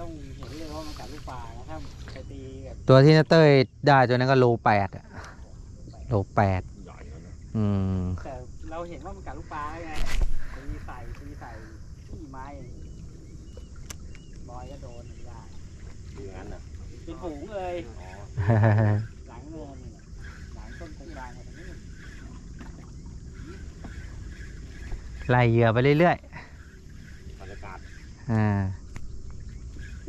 ต้องเห็นเลยว่ามันกัดลูกปลาแล้วถ้าไปตีแบบตัวที่นาเต้ยได้ตัวนั้นก็โลแปดอะโลแปดใหญ่แล้วนะอืม แต่เราเห็นว่ามันกัดลูกปลาไงตีใส่ตีใส่ที่ไม้บอยก็โดนไม่ได้อย่างนั้นน่ะเป็นฝูงเลยอ๋อหลังเนินนี่หลังต้นโครงการอะไรนี่ไล่เหยื่อไปเรื่อยบรรยากาศๆอ่า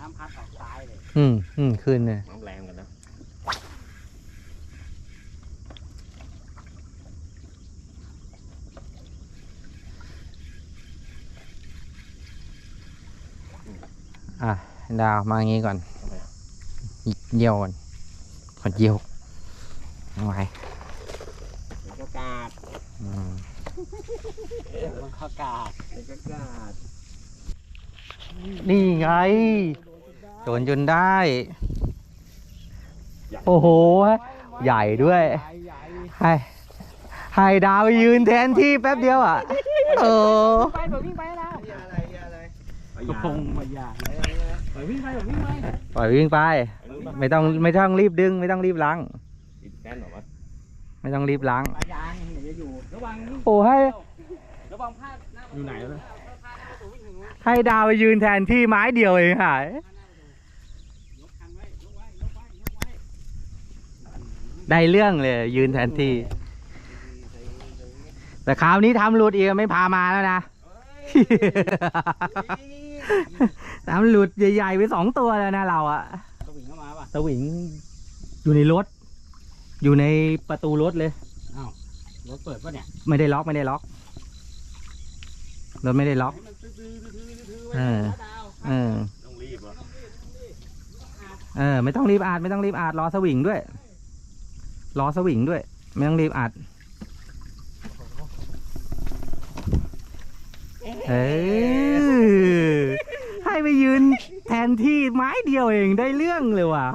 นี่ยน้ำพัดออกซ้ายเลยอืมอืมขึ้นเลยน้ำแรงกันนะอะ ดาวมาอย่างงี้ก่อนทำไมอะเยี่ยวก่อนขอเยี่ยวเอาไว้เดี๋ยวก็กาดอืมเดี๋ยวมันเข้ากาดบรรยากาศนี่ไง โดนจนได้ โอ้โห ใหญ่ด้วยใหญ่ใหญ่ให้ให้ดาวยืนแทนที่แป๊บเดียวอะเออไปเดี๋ยววิ่งไปแล้วอะไรอะไรกระพงมาใหญ่เดี๋ยววิ่งไปเดี๋ยววิ่งไปปล่อยวิ่งไป ไม่ต้องไม่ต้องรีบดึง ไม่ต้องรีบล้างอีกแน่นเหรอวะไม่ต้องรีบล้างปลายางเดี๋ยวจะอยู่ระวังวิ่งโอ้ให้ระวังพลาดหน้าอยู่ไหนแล้วพลาดหน้าประตูวิ่งถึงนู้นให้ดาวไปยืนแทนที่ไม้เดียวเองหายพลาดหน้าประตูยกคันไว้ยกไว้ยกไว้ยกไว้ ได้เรื่องเลยยืนแทนที่ แต่คราวนี้ทำหลุดอีกไม่พามาแล้วนะ ทำหลุดใหญ่ๆไปสองตัวแล้วนะเราอะสวิงเข้ามาป่ะสวิงอยู่ในรถ อยู่ในประตูรถเลยรถเปิดป่ะเนี่ย ไม่ได้ล็อกไม่ได้ล็อกรถไม่ได้ล็อกให้มันตื้อๆตื้อๆไว้เออนะดาวเออ ต้องรีบเหรอเออ ไม่ต้องรีบอาดไม่ต้องรีบอาดรอสวิงด้วย รอสวิงด้วย ไม่ต้องรีบอัด เออให้ไปยืนแทนที่ไม้เดียวเองได้เรื่องเลยว่ะ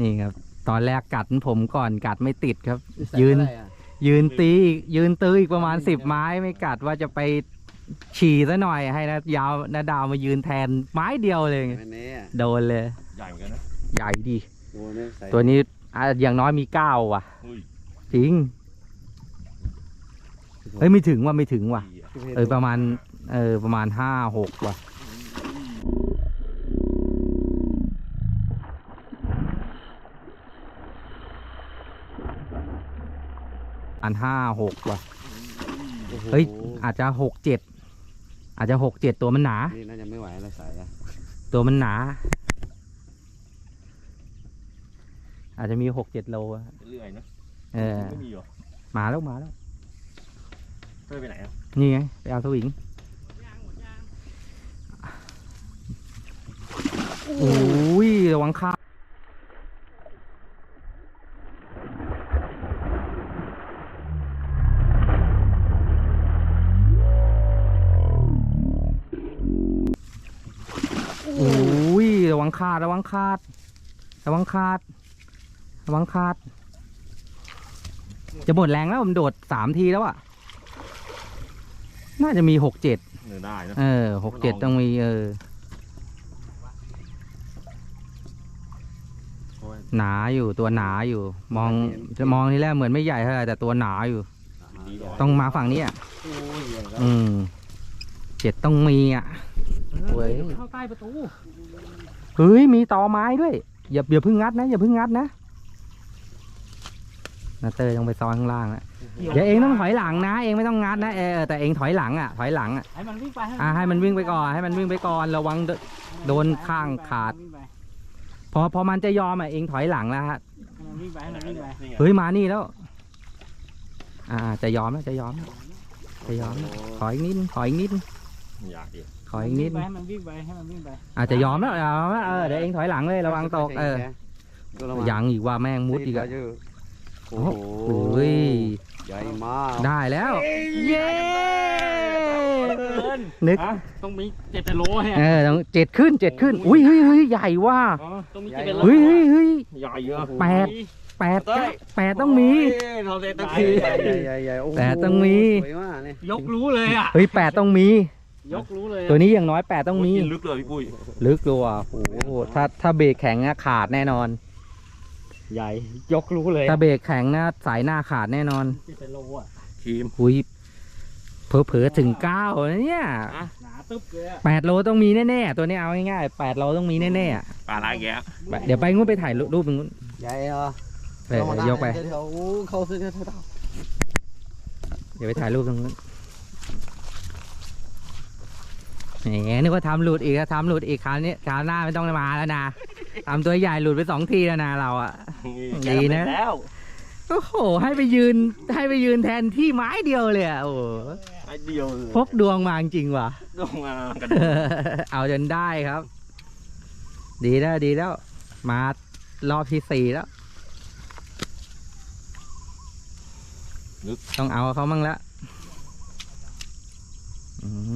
นี่ครับ ตอนแรกกัดผมก่อนกัดไม่ติดครับ ยืน ยืนตีอีกยืนตื้ออีกประมาณสิบไม้ไม่กัดว่าจะไปฉี่ซะหน่อยให้นะยาวนาดาวมายืนแทนไม้เดียวเลยอันนี้อะโดนเลย ใหญ่เหมือนกันนะ ใหญ่ดี ตัวนี้ใส่ตัวนี้อะอย่างน้อยมีเก้าว่ะอุ้ยจริง เฮ้ยไม่ถึงว่ะไม่ถึงว่ะ ดีอะเออประมาณเออประมาณห้าหกว่ะ อันห้าหกว่ะ โอ้โหเฮ้ย อาจจะหกเจ็ดอาจจะหกเจ็ดตัวมันหนา นี่น่าจะไม่ไหวแล้วใส่อะตัวมันหนา อาจจะมีหกเจ็ดโลอะเรื่อยๆนะเออไม่มีเหรอมาแล้วมาแล้วเต้ยไปไหนอะนี่ไงไปเอาสวิงโอ้ยระวังขาโอ้ยระวังขาดระวังขาดระวังขาด ระวังขาด จะหมดแรงแล้วผมโดดสามทีแล้วอะน่าจะมีหกเจ็ดเนื้อได้นะเออหกเจ็ดต้องมีเออโอ้ยหนาอยู่ตัวหนาอยู่ มองจะมองทีแรกเหมือนไม่ใหญ่เท่าไหร่แต่ตัวหนาอยู่ดีกว่าต้องมาฝั่งนี้อะ โอ้ยใหญ่แล้วอืมเจ็ดต้องมีอะ เว้ย เข้าใต้ประตู เฮ้ยมีตอไม้ด้วย อย่าอย่าเพึ่งงัดนะอย่าเพึ่งงัดนะ นาเตอร์ต้องไปซ้อนข้างล่างแล้วเดี๋ยวเองต้องถอยหลังนะ เองไม่ต้องงัดนะเออแต่เองถอยหลังอะถอยหลังอะให้มันวิ่งไปอ่าให้มันวิ่งไปก่อนให้มันวิ่งไปก่อนระวังโดโดนข้างขาดวิ่งไปพอพอมันจะยอมอะเองถอยหลังแล้วฮะให้มันวิ่งไปให้มันวิ่งไปนี่ไงเฮ้ยมานี่แล้ว อ่าจะยอมแล้วจะยอมแล้วจะยอมนะขออีกนิดขออีกนิดอยากดิขออีกนิดไปให้มันวิ่งไปให้มันวิ่งไปอาจจะยอมแล้วยอมแล้วเออเดี๋ยวเองถอยหลังเลยระวังตกเออยังอีกว่าแม่งมุดอีกอะ โอ้โหโอ้ยใหญ่มากได้แล้ว เย้เกินนึกอะต้องมีเจ็ดโลเนี่ยเออต้องเจ็ดขึ้นเจ็ดขึ้น อุ้ยเฮ้ยเฮ้ยใหญ่ว่ะอ๋อต้องมีเจ็ดโลเฮ้ยเฮ้ยเฮ้ยใหญ่เยอะแปดแปดแปดต้องมีเราเตะตะใหคีญ่ใหญ่ใหญ่ใหญ่โอ้โหแต่ต้องมีสวยมากนี่ยกรู้เลยอะเฮ้ยแปดต้องมี ยกรู้เลยอะตัวนี้อย่างน้อยแปดต้องมีกินลึกเลยพี่ปุ้ยลึกตัวโอ้โหถ้าถ้าเบรกแข็งอะขาดแน่นอน ใหญ่ยกรู้เลยถ้าเบรกแข็งนะสายหน้าขาดแน่นอนเจ็ดโลอะทีมอุ้ยเผลอๆถึงเก้านะเนี่ยหนาตึ๊บเลยอะแปดโลต้องมีแน่ๆตัวนี้เอาง่ายๆแปดโลต้องมีแน่ๆอะปลาลายแกะไปเดี๋ยวไปงู้นไปถ่ายรูปตรงนู้นใหญ่เหรอเออเดี๋ยวยกไป เดี๋ยวเขาซื้อเท่า เดี๋ยวไปถ่ายรูปตรงนู้น แหมนึกว่าทำหลุดอีกอะทำหลุดอีกคราวนี้คราวหน้าไม่ต้องมาแล้วนะทำตัวใหญ่หลุดไปสองทีแล้วนะเราอะดีนะแล้วโอ้โห ให้ไปยืนให้ไปยืนแทนที่ไม้เดียวเลยอะโอ้โหไอเดียวเลยพบดวงมาจริงๆว่ะลงมากันเอาจนได้ครับ ดีแล้วดีแล้ว มารอบที่สี่แล้วต้องเอาเขามั่งละอืม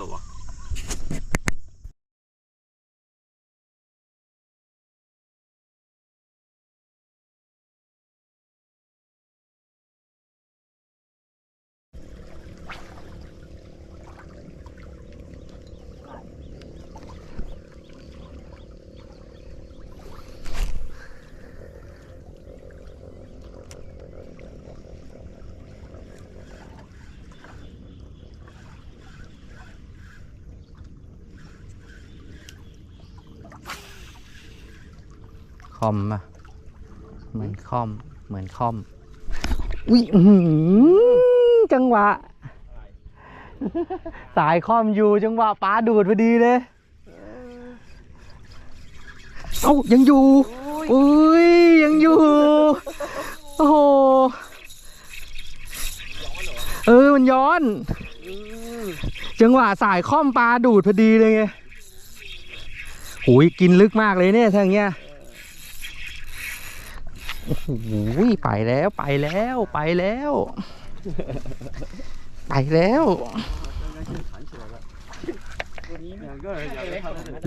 ห อมอะเหมือนคอม เหมือนคอมวิอื้อหือจังหวะ สายคอมอยู่จังหวะป้าดูดพอดีเลย เอ้ายังอยู่ อุ้ยยังอยู่ โอ้โห เออมันย้อน จังหวะสายค่อมปลาดูดพอดีเลยไงหูยกินลึกมากเลยเนี่ยทางเนี้ย โอ้โหไปแล้วไปแล้วไปแล้ว ไปแล้ว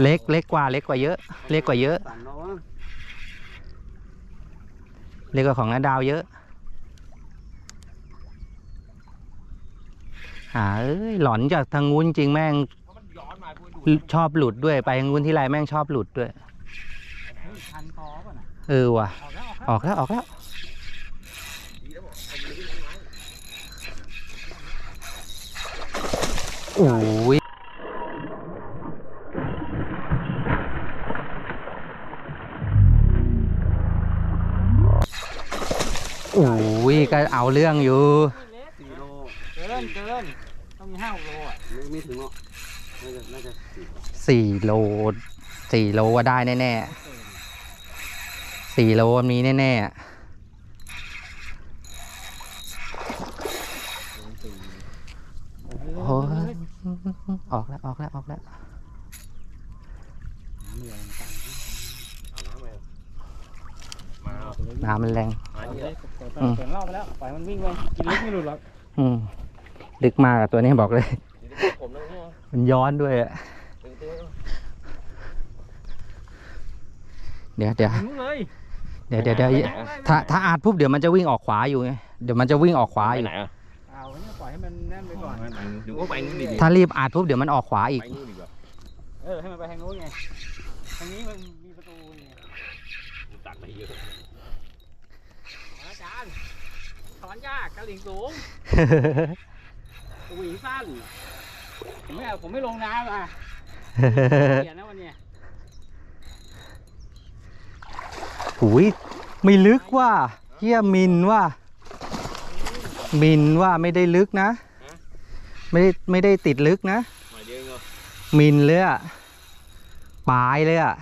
เล็กเล็กกว่าเล็กกว่าเยอะ เล็กกว่าเยอะ เล็กกว่าของน้าดาวเยอะหาเอ้ยหลอนจากทางงู้นจริงแม่งชอบหลุดด้วยไปทางงู้นที่ไรแม่งชอบหลุดด้วยพันคอป่ะนะ เออว่ะออกแล้วออกแล้วออกแล้วออกแล้วโอ้ยโอ้ยก็เอาเรื่องอยู่สี่โลเกินเกินต้องมีห้าหกโลอะไม่ไม่ถึงหรอกน่าจะน่าจะสี่สี่โลสี่โลว่าได้แน่ๆ สี่โลมีแน่ๆโอ้ยออกแล้วออกแล้วออกแล้วมาเอาน้ำมันแรงมาเอานี่เลยเปิดเปิดรอบไปแล้วปล่อยมันวิ่งไปกินลึกไม่หลุดหรอกอืมลึกมากอะตัวนี้บอกเลยผมแล้วเนี่ยมันย้อนด้วยอะตึงตึงเดี๋ยวเดี๋ยวถึง เลยเดี๋ยวเดี๋ยวเดี๋ยวถ้าถ้าอาจปุ๊บเดี๋ยวมันจะวิ่งออกขวาอยู่ไงเดี๋ยวมันจะวิ่งออกขวาไปอยู่ ไหนอะเอาเนี่ยปล่อยให้มันแน่นไปก่อนดูว่าไปนู่นดีถ้ารีบอาจปุ๊บเดี๋ยวมันออกขวาอีก ไปนู่นดีกว่าเออให้มันไปทางโน้นไงทางนี้มันมีประตูไงตัดไปเยอะอาจารย์ถอนยากกระหลิงสูงหวีสั้นผมไม่เอาผมไม่ลงน้ำอะเปลี่ยนนะวันเนี้ย หุยไม่ลึกว่าเฮียมินว่า มินว่าไม่ได้ลึกนะ ไม่ได้ไม่ได้ติดลึกนะหน่อยเดียวเองเหรอมินเลยอะปลายเลยอะ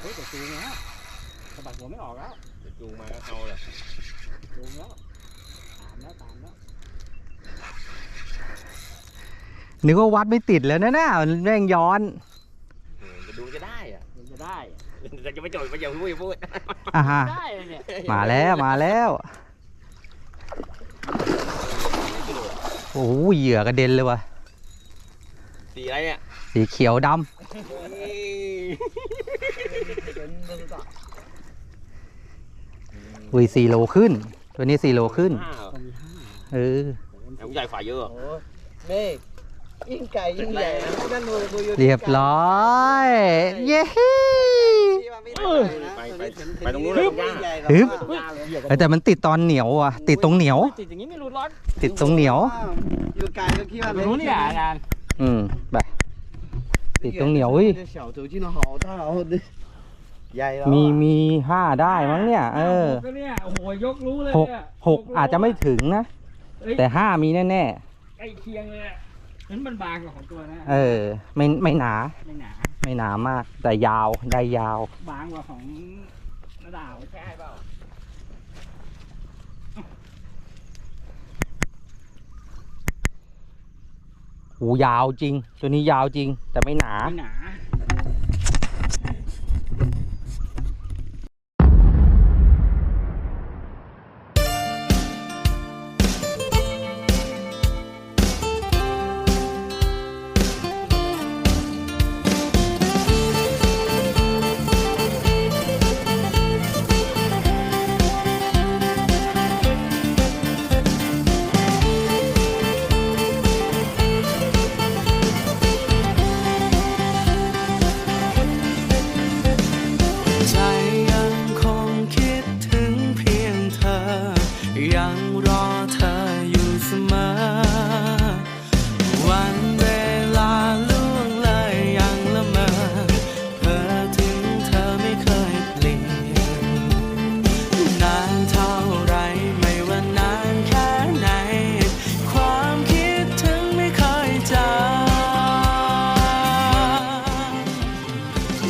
เฮ้ยแต่จูงแล้วสะบัดหัวไม่ออกแล้วเดี๋ยวจูงมาก็เข้าแหละจูงแล้วตามแล้วตามแล้วนึกว่าวัดไม่ติดแล้วนะน่ะมันแม่งย้อนเออจะดูจะได้อะมันจะได้ แต่จะไม่จบไม่อย่าพูดอย่าพูดอ่าฮะได้เลยเนี่ยมาแล้วมาแล้วโอ้โหเหยื่อกระเด็นเลยว่ะสีอะไรเนี่ยสีเขียวดำอุ้ยสี่โลขึ้น ตัวนี้สี่โลขึ้นห้าเหรอเออแต่ผู้ใหญ่ฝ่ายเยอะเหรอโอ้เมฆยิ่งไก่ยิ่งใหญ่นะนั่นดูดูอยู่เรียบร้อย เย้ มันไม่ปนะไปตรงนู้นเยใหญ่ฮึบเออแต่มันติดตอนเหนียวอะ ติดตรงเหนียว ติดอย่างนี้ไม่รู้ร้อน ติดตรงเหนียวอยู่ไกลก็คิดว่าเล็กรู้นี่อะงานอืมไปติดตรงเหนียวอุ้ยมีมีห้าได้มั้งเนี่ย เออโอ้ยกรู้เลยหกหกอาจจะไม่ถึงนะ แต่ห้ามีแน่แน่ใกล้เคียงเลยนั้นมันบางกว่าของตัวนะ เออ ไม่ไม่หนา ไม่หนา ไม่หนามาก แต่ยาวได้ยาว บางกว่าของระดาวใช่เปล่าหูยาวจริง ตัวนี้ยาวจริง แต่ไม่หนา ไม่หนา